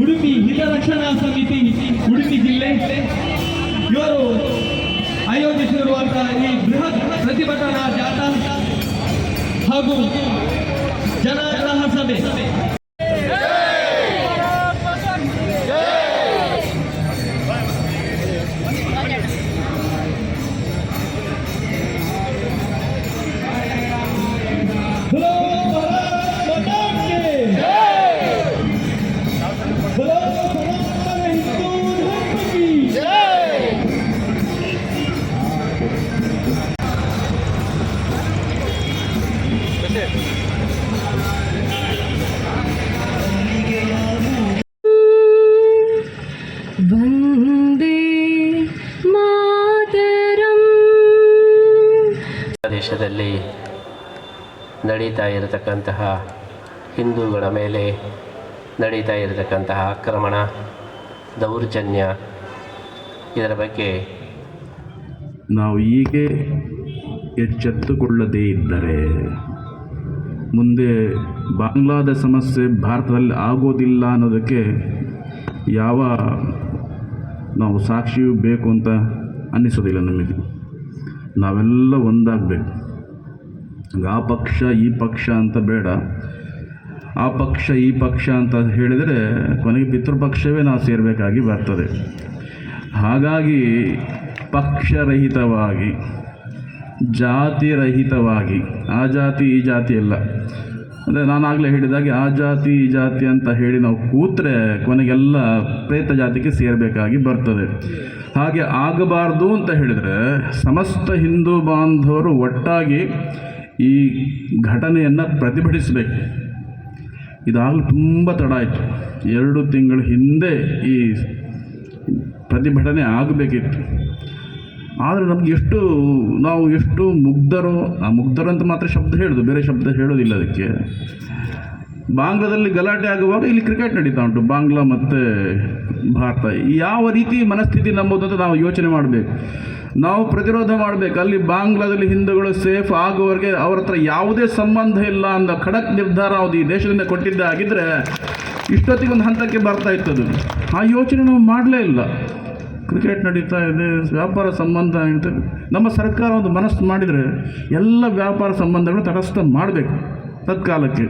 ಉಡುಪಿ ಹಿತರಕ್ಷಣಾ ಸಮಿತಿ ಉಡುಪಿ ಜಿಲ್ಲೆ. ಇವರು ಆಯೋಜಿಸಿರುವಂತಹ ಈ ಬೃಹತ್ ಪ್ರತಿಭಟನಾ ಜಾಥಾ ಹಾಗೂ ಜನಾಗ್ರಹ ಸಭೆ. ದೇಶದಲ್ಲಿ ನಡೀತಾ ಇರತಕ್ಕಂತಹ ಹಿಂದೂಗಳ ಮೇಲೆ ನಡೀತಾ ಇರತಕ್ಕಂತಹ ಆಕ್ರಮಣ, ದೌರ್ಜನ್ಯ ಇದರ ಬಗ್ಗೆ ನಾವು ಹೀಗೆ ಎಚ್ಚೆತ್ತುಕೊಳ್ಳದೇ ಇದ್ದರೆ ಮುಂದೆ ಬಾಂಗ್ಲಾದ ಸಮಸ್ಯೆ ಭಾರತದಲ್ಲಿ ಆಗೋದಿಲ್ಲ ಅನ್ನೋದಕ್ಕೆ ಯಾವ ನಾವು ಸಾಕ್ಷಿಯೂ ಬೇಕು ಅಂತ ಅನ್ನಿಸೋದಿಲ್ಲ ನಮಗೆ. ನಾವೆಲ್ಲ ಒಂದಾಗಬೇಕು. ಆ ಪಕ್ಷ, ಈ ಪಕ್ಷ ಅಂತ ಬೇಡ. ಆ ಪಕ್ಷ, ಈ ಪಕ್ಷ ಅಂತ ಹೇಳಿದರೆ ಕೊನೆಗೆ ಪಿತೃಪಕ್ಷವೇ ನಾವು ಸೇರಬೇಕಾಗಿ ಬರ್ತದೆ. ಹಾಗಾಗಿ ಪಕ್ಷರಹಿತವಾಗಿ, ಜಾತಿರಹಿತವಾಗಿ, ಆ ಜಾತಿ, ಈ ಜಾತಿ ಇಲ್ಲ ಅಂದರೆ ನಾನಾಗಲೇ ಹೇಳಿದಾಗೆ ಆ ಜಾತಿ, ಈ ಜಾತಿ ಅಂತ ಹೇಳಿ ನಾವು ಕೂತ್ರೆ ಕೊನೆಗೆಲ್ಲ ಪ್ರೇತ ಜಾತಿಗೆ ಸೇರಬೇಕಾಗಿ ಬರ್ತದೆ. ಹಾಗೆ ಆಗಬಾರ್ದು ಅಂತ ಹೇಳಿದರೆ ಸಮಸ್ತ ಹಿಂದೂ ಬಾಂಧವರು ಒಟ್ಟಾಗಿ ಈ ಘಟನೆಯನ್ನು ಪ್ರತಿಭಟಿಸಬೇಕು. ಇದಾಗಲೂ ತುಂಬ ತಡ ಆಯಿತು. ಎರಡು ತಿಂಗಳ ಹಿಂದೆ ಈ ಪ್ರತಿಭಟನೆ ಆಗಬೇಕಿತ್ತು. ಆದರೆ ನಮ್ಗೆ ಎಷ್ಟು, ನಾವು ಎಷ್ಟು ಮುಗ್ಧರು ಮುಗ್ಧರು ಅಂತ ಮಾತ್ರ ಶಬ್ದ ಹೇಳೋದು, ಬೇರೆ ಶಬ್ದ ಹೇಳೋದಿಲ್ಲ ಅದಕ್ಕೆ. ಬಾಂಗ್ಲಾದಲ್ಲಿ ಗಲಾಟೆ ಆಗುವಾಗ ಇಲ್ಲಿ ಕ್ರಿಕೆಟ್ ನಡೀತಾ ಉಂಟು, ಬಾಂಗ್ಲಾ ಮತ್ತು ಭಾರತ. ಯಾವ ರೀತಿ ಮನಸ್ಥಿತಿ ನಂಬೋದು ಅಂತ ನಾವು ಯೋಚನೆ ಮಾಡಬೇಕು. ನಾವು ಪ್ರತಿರೋಧ ಮಾಡಬೇಕು, ಅಲ್ಲಿ ಬಾಂಗ್ಲಾದಲ್ಲಿ ಹಿಂದೂಗಳು ಸೇಫ್ ಆಗುವವರೆಗೆ ಅವ್ರ ಹತ್ರ ಯಾವುದೇ ಸಂಬಂಧ ಇಲ್ಲ ಅಂತ ಖಡಕ್ ನಿರ್ಧಾರ ಅದು ಈ ದೇಶದಿಂದ ಕೊಟ್ಟಿದ್ದೆ ಆಗಿದ್ದರೆ ಇಷ್ಟೊತ್ತಿಗೆ ಒಂದು ಹಂತಕ್ಕೆ ಬರ್ತಾ ಇತ್ತದು. ಆ ಯೋಚನೆ ನಾವು ಮಾಡಲೇ ಇಲ್ಲ. ಕ್ರಿಕೆಟ್ ನಡೀತಾ ಇದೆ, ವ್ಯಾಪಾರ ಸಂಬಂಧ ಅಂತ ನಮ್ಮ ಸರ್ಕಾರ ಒಂದು ಮನಸ್ಸು ಮಾಡಿದರೆ ಎಲ್ಲ ವ್ಯಾಪಾರ ಸಂಬಂಧಗಳು ತಟಸ್ಥ ಮಾಡಬೇಕು ತತ್ಕಾಲಕ್ಕೆ.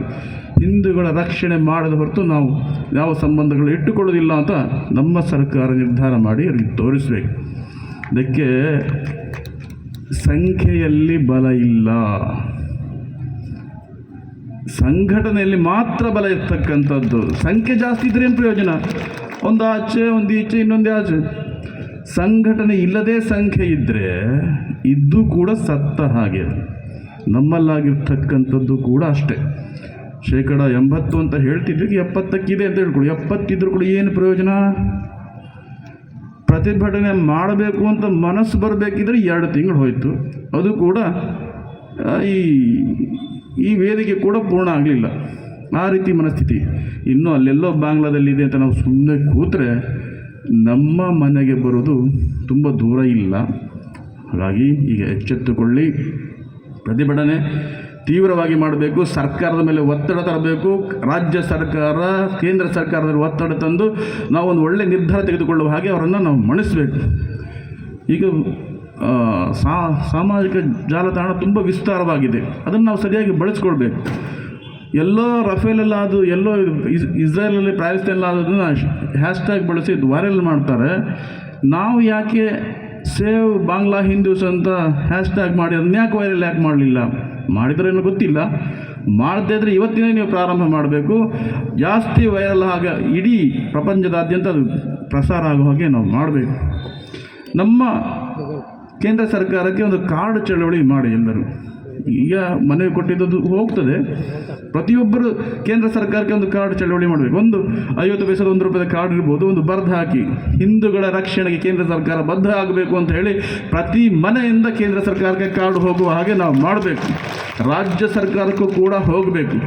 ಹಿಂದೂಗಳ ರಕ್ಷಣೆ ಮಾಡದ ಹೊರತು ನಾವು ಯಾವ ಸಂಬಂಧಗಳು ಇಟ್ಟುಕೊಳ್ಳೋದಿಲ್ಲ ಅಂತ ನಮ್ಮ ಸರ್ಕಾರ ನಿರ್ಧಾರ ಮಾಡಿ ಅವರಿಗೆ ತೋರಿಸಬೇಕು. ಅದಕ್ಕೆ ಸಂಖ್ಯೆಯಲ್ಲಿ ಬಲ ಇಲ್ಲ. ಸಂಘಟನೆಯಲ್ಲಿ ಮಾತ್ರ ಬಲ ಇರ್ತಕ್ಕಂಥದ್ದು. ಸಂಖ್ಯೆ ಜಾಸ್ತಿ ಇದ್ರೆ ಏನು ಪ್ರಯೋಜನ? ಒಂದು ಆಚೆ, ಒಂದು ಈಚೆ, ಇನ್ನೊಂದು ಆಚೆ. ಸಂಘಟನೆ ಇಲ್ಲದೇ ಸಂಖ್ಯೆ ಇದ್ದರೆ ಇದ್ದು ಕೂಡ ಸತ್ತ ಹಾಗೆ. ನಮ್ಮಲ್ಲಾಗಿರ್ತಕ್ಕಂಥದ್ದು ಕೂಡ ಅಷ್ಟೇ. ಶೇಕಡ ಎಂಬತ್ತು ಅಂತ ಹೇಳ್ತಿದ್ವಿ ಎಪ್ಪತ್ತಕ್ಕಿದೆ ಅಂತ ಹೇಳ್ಕೊಡು ಎಪ್ಪತ್ತಿದ್ರು ಕೂಡ ಏನು ಪ್ರಯೋಜನ? ಪ್ರತಿಭಟನೆ ಮಾಡಬೇಕು ಅಂತ ಮನಸ್ಸು ಬರಬೇಕಿದ್ರೆ ಎರಡು ತಿಂಗಳು ಹೋಯಿತು. ಅದು ಕೂಡ ಈ ಈ ವೇದಿಕೆ ಕೂಡ ಪೂರ್ಣ ಆಗಲಿಲ್ಲ. ಆ ರೀತಿ ಮನಸ್ಥಿತಿ. ಇನ್ನೂ ಅಲ್ಲೆಲ್ಲೋ ಬಾಂಗ್ಲಾದಲ್ಲಿದೆ ಅಂತ ನಾವು ಸುಮ್ಮನೆ ಕೂತ್ರೆ ನಮ್ಮ ಮನೆಗೆ ಬರೋದು ತುಂಬ ದೂರ ಇಲ್ಲ. ಹಾಗಾಗಿ ಈಗ ಎಚ್ಚೆತ್ತುಕೊಳ್ಳಿ. ಪ್ರತಿಭಟನೆ ತೀವ್ರವಾಗಿ ಮಾಡಬೇಕು. ಸರ್ಕಾರದ ಮೇಲೆ ಒತ್ತಡ ತರಬೇಕು. ರಾಜ್ಯ ಸರ್ಕಾರ, ಕೇಂದ್ರ ಸರ್ಕಾರದಲ್ಲಿ ಒತ್ತಡ ತಂದು ನಾವು ಒಂದು ಒಳ್ಳೆಯ ನಿರ್ಧಾರ ತೆಗೆದುಕೊಳ್ಳುವ ಹಾಗೆ ಅವರನ್ನು ನಾವು ಮಣಿಸಬೇಕು. ಈಗ ಸಾಮಾಜಿಕ ಜಾಲತಾಣ ತುಂಬ ವಿಸ್ತಾರವಾಗಿದೆ. ಅದನ್ನು ನಾವು ಸರಿಯಾಗಿ ಬಳಸ್ಕೊಳ್ಬೇಕು. ಎಲ್ಲೋ ರಫೇಲೆಲ್ಲ ಅದು ಎಲ್ಲೋ ಇಸ್ ಇಸ್ರೇಲಲ್ಲಿ ಪ್ಯಾಲೆಸ್ತೇನೆಲ್ಲ ಅದನ್ನು ಹ್ಯಾಶ್ಟ್ಯಾಗ್ ಬಳಸಿ ವೈರಲ್ ಮಾಡ್ತಾರೆ. ನಾವು ಯಾಕೆ ಸೇವ್ ಬಾಂಗ್ಲಾ ಹಿಂದೂಸ್ ಅಂತ ಹ್ಯಾಶ್ಟ್ಯಾಗ್ ಮಾಡಿ ಅದನ್ನ ಯಾಕೆ ವೈರಲ್ ಯಾಕೆ ಮಾಡಲಿಲ್ಲ? ಮಾಡಿದ್ರೇನು ಗೊತ್ತಿಲ್ಲ. ಮಾಡದೇ ಇದ್ರೆ ಇವತ್ತಿನೇ ನೀವು ಪ್ರಾರಂಭ ಮಾಡಬೇಕು. ಜಾಸ್ತಿ ವೈರಲ್ ಆಗ ಇಡೀ ಪ್ರಪಂಚದಾದ್ಯಂತ ಅದು ಪ್ರಸಾರ ಆಗೋ ಹಾಗೆ ನಾವು ಮಾಡಬೇಕು. ನಮ್ಮ ಕೇಂದ್ರ ಸರ್ಕಾರಕ್ಕೆ ಒಂದು ಕಾರ್ಡ್ ಚಳವಳಿ ಮಾಡಿ ಎಲ್ಲರೂ ಈಗ ಮನವಿ ಕೊಟ್ಟಿದ್ದು ಹೋಗ್ತದೆ. ಪ್ರತಿಯೊಬ್ಬರು ಕೇಂದ್ರ ಸರ್ಕಾರಕ್ಕೆ ಒಂದು ಕಾರ್ಡ್ ಚಳವಳಿ ಮಾಡಬೇಕು. ಒಂದು ಐವತ್ತು ಪೈಸದ ಒಂದು ರೂಪಾಯಿದ ಕಾರ್ಡ್ ಇರ್ಬೋದು, ಒಂದು ಬರ್ದು ಹಾಕಿ ಹಿಂದೂಗಳ ರಕ್ಷಣೆಗೆ ಕೇಂದ್ರ ಸರ್ಕಾರ ಬದ್ಧ ಆಗಬೇಕು ಅಂತ ಹೇಳಿ ಪ್ರತಿ ಮನೆಯಿಂದ ಕೇಂದ್ರ ಸರ್ಕಾರಕ್ಕೆ ಕಾರ್ಡ್ ಹೋಗುವ ಹಾಗೆ ನಾವು ಮಾಡಬೇಕು. ರಾಜ್ಯ ಸರ್ಕಾರಕ್ಕೂ ಕೂಡ ಹೋಗಬೇಕು.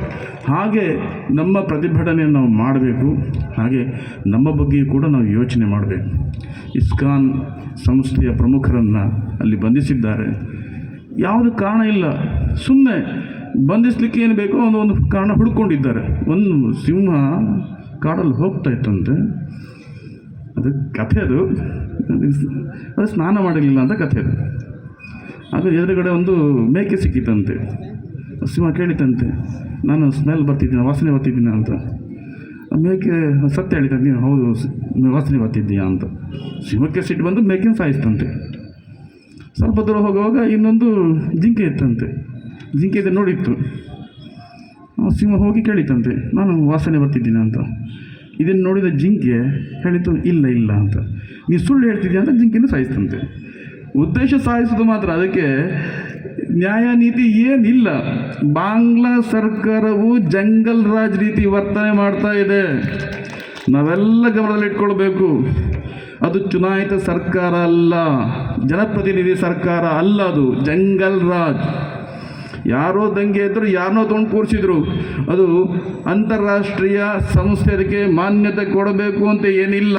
ಹಾಗೆ ನಮ್ಮ ಪ್ರತಿಭಟನೆಯನ್ನು ನಾವು ಮಾಡಬೇಕು. ಹಾಗೆ ನಮ್ಮ ಬಗ್ಗೆಯೂ ಕೂಡ ನಾವು ಯೋಚನೆ ಮಾಡಬೇಕು. ಇಸ್ಕಾನ್ ಸಂಸ್ಥೆಯ ಪ್ರಮುಖರನ್ನು ಅಲ್ಲಿ ಬಂಧಿಸಿದ್ದಾರೆ. ಯಾವುದು ಕಾರಣ ಇಲ್ಲ. ಸುಮ್ಮನೆ ಬಂಧಿಸ್ಲಿಕ್ಕೆ ಏನು ಬೇಕೋ ಒಂದು ಒಂದು ಕಾರಣ ಹುಡ್ಕೊಂಡಿದ್ದಾರೆ. ಒಂದು ಸಿಂಹ ಕಾಡಲ್ಲಿ ಹೋಗ್ತಾ ಇತ್ತಂತೆ. ಅದು ಕಥೆ ಅದು. ಅದು ಸ್ನಾನ ಮಾಡಲಿಲ್ಲ ಅಂತ ಕಥೆ ಅದು. ಅದು ಎದುರುಗಡೆ ಒಂದು ಮೇಕೆ ಸಿಕ್ಕಿತಂತೆ. ಸಿಂಹ ಕೇಳಿತಂತೆ, ನಾನು ಸ್ಮೆಲ್ ಬರ್ತಿದ್ದೀನಿ? ವಾಸನೆ ಬರ್ತಿದ್ದೀನಿ? ಅಂತ. ಮೇಕೆ ಸತ್ಯ ಹೇಳಿದಂತೆ ಹೌದು, ವಾಸನೆ ಬರ್ತಿದ್ದೀಯಾ? ಅಂತ. ಸಿಂಹಕ್ಕೆ ಸಿಟ್ಟು ಬಂದು ಮೇಕೆನ ಸಾಯಿಸ್ತಂತೆ. ಸ್ವಲ್ಪ ದೂರ ಹೋಗುವಾಗ ಇನ್ನೊಂದು ಜಿಂಕೆ ಇತ್ತಂತೆ ಜಿಂಕೆ ಇದೆ ನೋಡಿತ್ತು. ಸಿಂಹ ಹೋಗಿ ಕೇಳಿತಂತೆ. ನಾನು ವಾಸನೆ ಬರ್ತಿದ್ದೀನಿ ಅಂತ. ಇದನ್ನು ನೋಡಿದ ಜಿಂಕೆ ಹೇಳಿತು, ಇಲ್ಲ ಇಲ್ಲ ಅಂತ. ನೀನು ಸುಳ್ಳು ಹೇಳ್ತಿದ್ಯಾ ಅಂತ ಜಿಂಕೆನ ಸಾಯಿಸ್ತಂತೆ. ಉದ್ದೇಶ ಸಾಯಿಸೋದು ಮಾತ್ರ. ಅದಕ್ಕೆ ನ್ಯಾಯ ನೀತಿ ಏನಿಲ್ಲ. ಬಾಂಗ್ಲಾ ಸರ್ಕಾರವು ಜಂಗಲ್ ರಾಜ್ ರೀತಿ ವರ್ತನೆ ಮಾಡ್ತಾ ಇದೆ. ನಾವೆಲ್ಲ ಗಮನದಲ್ಲಿಟ್ಕೊಳ್ಬೇಕು. ಅದು ಚುನಾಯಿತ ಸರ್ಕಾರ ಅಲ್ಲ. ಜನಪ್ರತಿನಿಧಿ ಸರ್ಕಾರ ಅಲ್ಲ ಅದು. ಜಂಗಲ್ ರಾಜ್. ಯಾರೋ ದಂಗೆ ಇದ್ದರು ಯಾರನ್ನೋ ತೊಗೊಂಡು ಕೂರಿಸಿದ್ರು. ಅದು ಅಂತಾರಾಷ್ಟ್ರೀಯ ಸಂಸ್ಥೆ ಅದಕ್ಕೆ ಮಾನ್ಯತೆ ಕೊಡಬೇಕು ಅಂತ ಏನಿಲ್ಲ.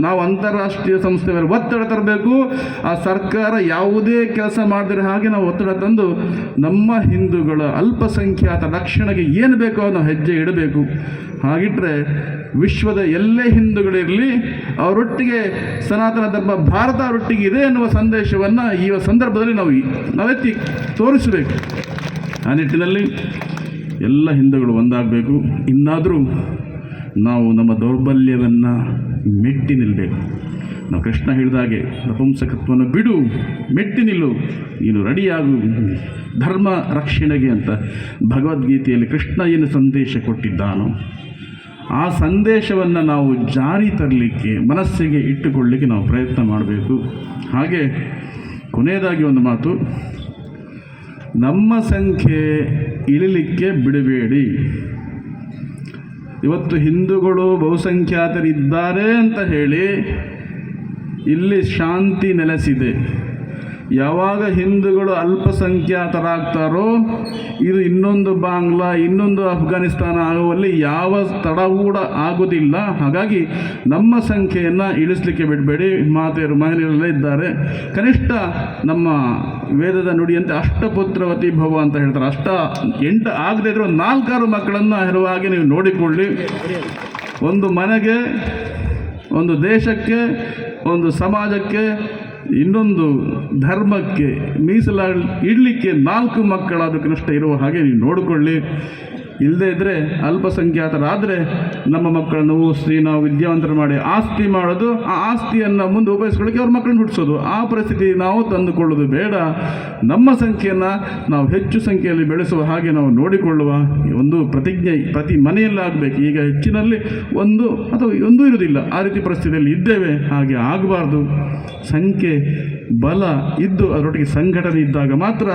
ನಾವು ಅಂತಾರಾಷ್ಟ್ರೀಯ ಸಂಸ್ಥೆ ಮೇಲೆ ಒತ್ತಡ ತರಬೇಕು. ಆ ಸರ್ಕಾರ ಯಾವುದೇ ಕೆಲಸ ಮಾಡಿದ್ರೆ ಹಾಗೆ ನಾವು ಒತ್ತಡ ತಂದು ನಮ್ಮ ಹಿಂದೂಗಳ ಅಲ್ಪಸಂಖ್ಯಾತ ರಕ್ಷಣೆಗೆ ಏನು ಬೇಕೋ ಅದನ್ನು ಹೆಜ್ಜೆ ಇಡಬೇಕು. ಹಾಗಿಟ್ರೆ ವಿಶ್ವದ ಎಲ್ಲೇ ಹಿಂದೂಗಳಿರಲಿ ಅವರೊಟ್ಟಿಗೆ ಸನಾತನ ಧರ್ಮ ಭಾರತ ಅವರೊಟ್ಟಿಗೆ ಇದೆ ಎನ್ನುವ ಸಂದೇಶವನ್ನು ಈ ಸಂದರ್ಭದಲ್ಲಿ ನಾವು ನಾವೆತ್ತಿ ತೋರಿಸಬೇಕು. ಆ ನಿಟ್ಟಿನಲ್ಲಿ ಎಲ್ಲ ಹಿಂದೂಗಳು ಒಂದಾಗಬೇಕು. ಇನ್ನಾದರೂ ನಾವು ನಮ್ಮ ದೌರ್ಬಲ್ಯವನ್ನು ಮೆಟ್ಟಿ ನಿಲ್ಲಬೇಕು ನಾವು ಕೃಷ್ಣ ಹೇಳಿದಾಗೆ ನಪುಂಸಕತ್ವವನ್ನು ಬಿಡು, ಮೆಟ್ಟಿ ನಿಲ್ಲು, ನೀನು ರೆಡಿಯಾಗು, ಧರ್ಮ ರಕ್ಷಣೆಗೆ ಅಂತ ಭಗವದ್ಗೀತೆಯಲ್ಲಿ ಕೃಷ್ಣ ಏನು ಸಂದೇಶ ಕೊಟ್ಟಿದ್ದಾನೋ ಆ ಸಂದೇಶವನ್ನು ನಾವು ಜಾರಿ ತರಲಿಕ್ಕೆ, ಮನಸ್ಸಿಗೆ ಇಟ್ಟುಕೊಳ್ಳಿಕ್ಕೆ ನಾವು ಪ್ರಯತ್ನ ಮಾಡಬೇಕು. ಹಾಗೆ ಕೊನೆಯದಾಗಿ ಒಂದು ಮಾತು. ನಮ್ಮ ಸಂಖ್ಯೆ ಇಳಿಲಿಕ್ಕೆ ಬಿಡಬೇಡಿ. ಇವತ್ತು ಹಿಂದೂಗಳು ಬಹುಸಂಖ್ಯಾತರಿದ್ದಾರೆ ಅಂತ ಹೇಳಿ ಇಲ್ಲಿ ಶಾಂತಿ ನೆಲೆಸಿದೆ. ಯಾವಾಗ ಹಿಂದೂಗಳು ಅಲ್ಪಸಂಖ್ಯಾತರಾಗ್ತಾರೋ, ಇದು ಇನ್ನೊಂದು ಬಾಂಗ್ಲಾ, ಇನ್ನೊಂದು ಅಫ್ಘಾನಿಸ್ತಾನ ಆಗುವಲ್ಲಿ ಯಾವ ತಡ ಕೂಡ ಆಗೋದಿಲ್ಲ. ಹಾಗಾಗಿ ನಮ್ಮ ಸಂಖ್ಯೆಯನ್ನು ಇಳಿಸ್ಲಿಕ್ಕೆ ಬಿಡಬೇಡಿ. ಮಾತೆಯರು ಮಹಿಳೆಯರೆಲ್ಲ ಇದ್ದಾರೆ. ಕನಿಷ್ಠ ನಮ್ಮ ವೇದದ ನುಡಿಯಂತೆ ಅಷ್ಟಪುತ್ರವತಿ ಭವ ಅಂತ ಹೇಳ್ತಾರೆ. ಅಷ್ಟ ಎಂಟು ಆಗದೇ ಇದ್ರೂ ನಾಲ್ಕಾರು ಮಕ್ಕಳನ್ನು ಹೆರುವ ಹಾಗೆ ನೀವು ನೋಡಿಕೊಳ್ಳಿ. ಒಂದು ಮನೆಗೆ, ಒಂದು ದೇಶಕ್ಕೆ, ಒಂದು ಸಮಾಜಕ್ಕೆ ಇನ್ನೊಂದು ಧರ್ಮಕ್ಕೆ ಮೀಸಲಾ ಇಡಲಿಕ್ಕೆ ನಾಲ್ಕು ಮಕ್ಕಳಾದ ಕನಿಷ್ಠ ಇರುವ ಹಾಗೆ ನೀವು ನೋಡಿಕೊಳ್ಳಿ. ಇಲ್ಲದೇ ಇದ್ದರೆ ಅಲ್ಪಸಂಖ್ಯಾತರಾದರೆ ನಮ್ಮ ಮಕ್ಕಳನ್ನು ಓದಿಸಿ ನಾವು ವಿದ್ಯಾವಂತರ ಮಾಡಿ ಆಸ್ತಿ ಮಾಡೋದು, ಆ ಆಸ್ತಿಯನ್ನು ಮುಂದೆ ಉಪಯೋಗಿಸ್ಕೊಳ್ಳೋಕೆ ಅವ್ರ ಮಕ್ಕಳನ್ನ ಹುಟ್ಟಿಸೋದು. ಆ ಪರಿಸ್ಥಿತಿ ನಾವು ತಂದುಕೊಳ್ಳೋದು ಬೇಡ. ನಮ್ಮ ಸಂಖ್ಯೆಯನ್ನು ನಾವು ಹೆಚ್ಚು ಸಂಖ್ಯೆಯಲ್ಲಿ ಬೆಳೆಸುವ ಹಾಗೆ ನಾವು ನೋಡಿಕೊಳ್ಳುವ ಒಂದು ಪ್ರತಿಜ್ಞೆ ಪ್ರತಿ ಮನೆಯಲ್ಲಿ ಆಗಬೇಕು. ಈಗ ಹೆಚ್ಚಿನಲ್ಲಿ ಒಂದು ಅಥವಾ ಒಂದೂ ಇರುವುದಿಲ್ಲ. ಆ ರೀತಿ ಪರಿಸ್ಥಿತಿಯಲ್ಲಿ ಇದ್ದೇವೆ, ಹಾಗೆ ಆಗಬಾರ್ದು. ಸಂಖ್ಯೆ ಬಲ ಇದ್ದು ಅದರೊಟ್ಟಿಗೆ ಸಂಘಟನೆ ಇದ್ದಾಗ ಮಾತ್ರ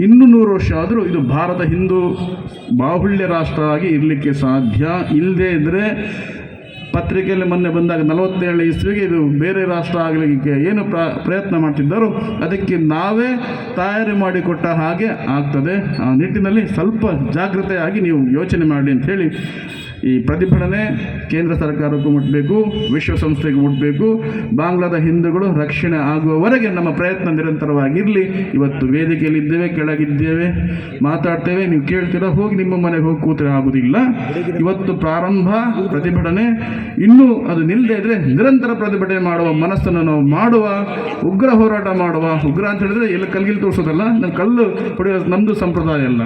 ಇನ್ನೂ ನೂರು ವರ್ಷ ಆದರೂ ಇದು ಭಾರತ ಹಿಂದೂ ಬಾಹುಳ್ಯ ರಾಷ್ಟ್ರ ಆಗಿ ಇರಲಿಕ್ಕೆ ಸಾಧ್ಯ. ಇಲ್ಲದೇ ಇದ್ದರೆ ಪತ್ರಿಕೆಯಲ್ಲಿ ಮೊನ್ನೆ ಬಂದಾಗ ನಲವತ್ತೇಳು ಇಸ್ವಿಗೆ ಇದು ಬೇರೆ ರಾಷ್ಟ್ರ ಆಗಲಿಕ್ಕೆ ಏನು ಪ್ರ, ಪ್ರಯತ್ನ ಮಾಡ್ತಿದ್ದಾರೋ. ಅದಕ್ಕೆ ನಾವೇ ತಯಾರಿ ಮಾಡಿಕೊಟ್ಟ ಹಾಗೆ ಆಗ್ತದೆ. ಆ ನಿಟ್ಟಿನಲ್ಲಿ ಸ್ವಲ್ಪ ಜಾಗ್ರತೆಯಾಗಿ ನೀವು ಯೋಚನೆ ಮಾಡಿ ಅಂತ ಹೇಳಿ ಈ ಪ್ರತಿಭಟನೆ ಕೇಂದ್ರ ಸರ್ಕಾರಕ್ಕೂ ಮುಟ್ಟಬೇಕು ವಿಶ್ವಸಂಸ್ಥೆಗೂ ಮುಟ್ಟಬೇಕು ಬಾಂಗ್ಲಾದ ಹಿಂದೂಗಳು ರಕ್ಷಣೆ ಆಗುವವರೆಗೆ ನಮ್ಮ ಪ್ರಯತ್ನ ನಿರಂತರವಾಗಿರಲಿ. ಇವತ್ತು ವೇದಿಕೆಯಲ್ಲಿ ಇದ್ದೇವೆ, ಕೆಳಗಿದ್ದೇವೆ, ಮಾತಾಡ್ತೇವೆ, ನೀವು ಕೇಳ್ತೀರಾ, ಹೋಗಿ ನಿಮ್ಮ ಮನೆಗೆ ಹೋಗಿ ಕೂತ್ರೆ ಆಗುವುದಿಲ್ಲ ಇವತ್ತು ಪ್ರಾರಂಭ, ಪ್ರತಿಭಟನೆ. ಇನ್ನೂ ಅದು ನಿಲ್ಲದೆ ಇದ್ರೆ ನಿರಂತರ ಪ್ರತಿಭಟನೆ ಮಾಡುವ ಮನಸ್ಸನ್ನು ನಾವು ಮಾಡುವ, ಉಗ್ರ ಹೋರಾಟ ಮಾಡುವ, ಉಗ್ರ ಅಂತ ಹೇಳಿದ್ರೆ ಎಲ್ಲ ಕಲ್ಗಿಲ್ ತೋರಿಸೋದಲ್ಲ ನಾವು ಕಲ್ಲು ಹೊಡೆಯೋದು ನಮ್ಮದು ಸಂಪ್ರದಾಯ ಅಲ್ಲ.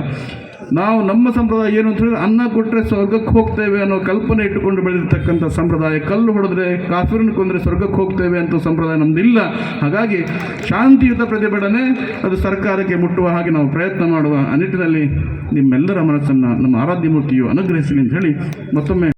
ನಾವು ನಮ್ಮ ಸಂಪ್ರದಾಯ ಏನು ಅಂತ ಹೇಳಿದ್ರೆ ಅನ್ನ ಕೊಟ್ಟರೆ ಸ್ವರ್ಗಕ್ಕೆ ಹೋಗ್ತೇವೆ ಅನ್ನೋ ಕಲ್ಪನೆ ಇಟ್ಟುಕೊಂಡು ಬೆಳೆದಿರ್ತಕ್ಕಂಥ ಸಂಪ್ರದಾಯ. ಕಲ್ಲು ಹೊಡೆದ್ರೆ ಕಾಫಿರನ್ನು ಕೊಂದರೆ ಸ್ವರ್ಗಕ್ಕೆ ಹೋಗ್ತೇವೆ ಅಂತ ಸಂಪ್ರದಾಯ ನಮ್ಮದಿಲ್ಲ ಹಾಗಾಗಿ ಶಾಂತಿಯುತ ಪ್ರತಿಭಟನೆ ಅದು ಸರ್ಕಾರಕ್ಕೆ ಮುಟ್ಟುವ ಹಾಗೆ ನಾವು ಪ್ರಯತ್ನ ಮಾಡುವ ಆ ನಿಟ್ಟಿನಲ್ಲಿ ನಿಮ್ಮೆಲ್ಲರ ಮನಸ್ಸನ್ನು ನಮ್ಮ ಆರಾಧ್ಯ ಮೂರ್ತಿಯು ಅನುಗ್ರಹಿಸಲಿ ಅಂತ ಹೇಳಿ ಮತ್ತೊಮ್ಮೆ